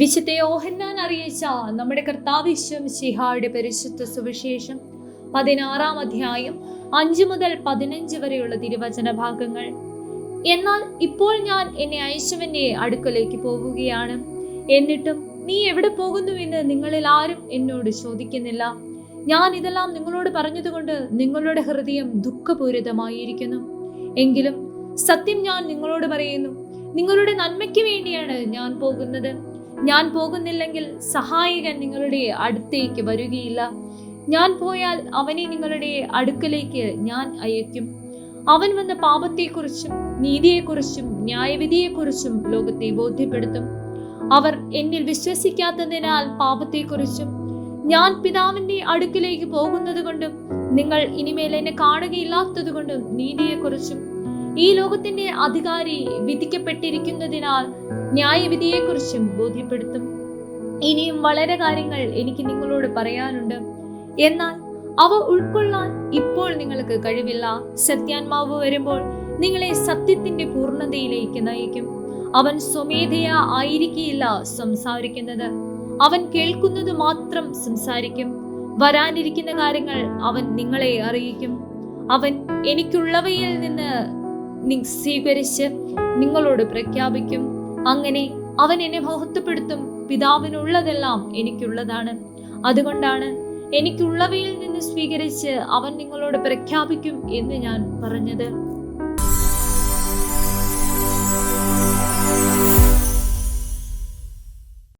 വിശുദ്ധ യോഹന്നാൻ അറിയിച്ച നമ്മുടെ കർത്താവിശ്വം ശിഹായുടെ പരിശുദ്ധ സുവിശേഷം പതിനാറാം അധ്യായം അഞ്ചു മുതൽ പതിനഞ്ച് വരെയുള്ള തിരുവചന ഭാഗങ്ങൾ. എന്നാൽ ഇപ്പോൾ ഞാൻ എന്നെ അയച്ചവന്റെ അടുക്കലേക്ക് പോവുകയാണ് എന്നിട്ടും നീ എവിടെ പോകുന്നു എന്ന് നിങ്ങളിൽ ആരും എന്നോട് ചോദിക്കുന്നില്ല. ഞാൻ ഇതെല്ലാം നിങ്ങളോട് പറഞ്ഞതുകൊണ്ട് നിങ്ങളുടെ ഹൃദയം ദുഃഖപൂരിതമായിരിക്കുന്നു. എങ്കിലും സത്യം ഞാൻ നിങ്ങളോട് പറയുന്നു. നിങ്ങളുടെ നന്മയ്ക്ക് വേണ്ടിയാണ് ഞാൻ പോകുന്നത്. ഞാൻ പോകുന്നില്ലെങ്കിൽ സഹായകൻ നിങ്ങളുടെ അടുത്തേക്ക് വരികയില്ല. ഞാൻ പോയാൽ അവനെ നിങ്ങളുടെ അടുക്കലേക്ക് ഞാൻ അയക്കും. അവൻ വന്ന പാപത്തെക്കുറിച്ചും നീതിയെക്കുറിച്ചും ന്യായവിധിയെക്കുറിച്ചും ലോകത്തെ ബോധ്യപ്പെടുത്തും. അവർ എന്നിൽ വിശ്വസിക്കാത്തതിനാൽ പാപത്തെക്കുറിച്ചും ഞാൻ പിതാവിന്റെ അടുക്കിലേക്ക് പോകുന്നത് കൊണ്ടും നിങ്ങൾ ഇനിമേൽ എന്നെ കാണുകയില്ലാത്തത് കൊണ്ടും നീതിയെക്കുറിച്ചും ഈ ലോകത്തിന്റെ അധികാരി വിധിക്കപ്പെട്ടിരിക്കുന്നതിനാൽ ന്യായവിധിയെക്കുറിച്ചും ബോധ്യപ്പെടുത്തും. ഇനിയും വളരെ കാര്യങ്ങൾ എനിക്ക് നിങ്ങളോട് പറയാനുണ്ട്. എന്നാൽ അവ ഉൾക്കൊള്ളാൻ ഇപ്പോൾ നിങ്ങൾക്ക് കഴിവില്ല. സത്യാത്മാവ് വരുമ്പോൾ നിങ്ങളെ സത്യത്തിന്റെ പൂർണതയിലേക്ക് നയിക്കും. അവൻ സ്വമേധയാ ആയിരിക്കില്ല സംസാരിക്കുന്നത്. അവൻ കേൾക്കുന്നത് മാത്രം സംസാരിക്കും. വരാനിരിക്കുന്ന കാര്യങ്ങൾ അവൻ നിങ്ങളെ അറിയിക്കും. അവൻ എനിക്കുള്ളവയിൽ നിന്ന് സ്വീകരിച്ച് നിങ്ങളോട് പ്രഖ്യാപിക്കും. അങ്ങനെ അവൻ എന്നെ മഹത്വപ്പെടുത്തും പിതാവിനുള്ളതെല്ലാം എനിക്കുള്ളതാണ്. അതുകൊണ്ടാണ് എനിക്കുള്ളവയിൽ നിന്ന് സ്വീകരിച്ച് അവൻ നിങ്ങളോട് പ്രഖ്യാപിക്കും എന്ന് ഞാൻ പറഞ്ഞത്.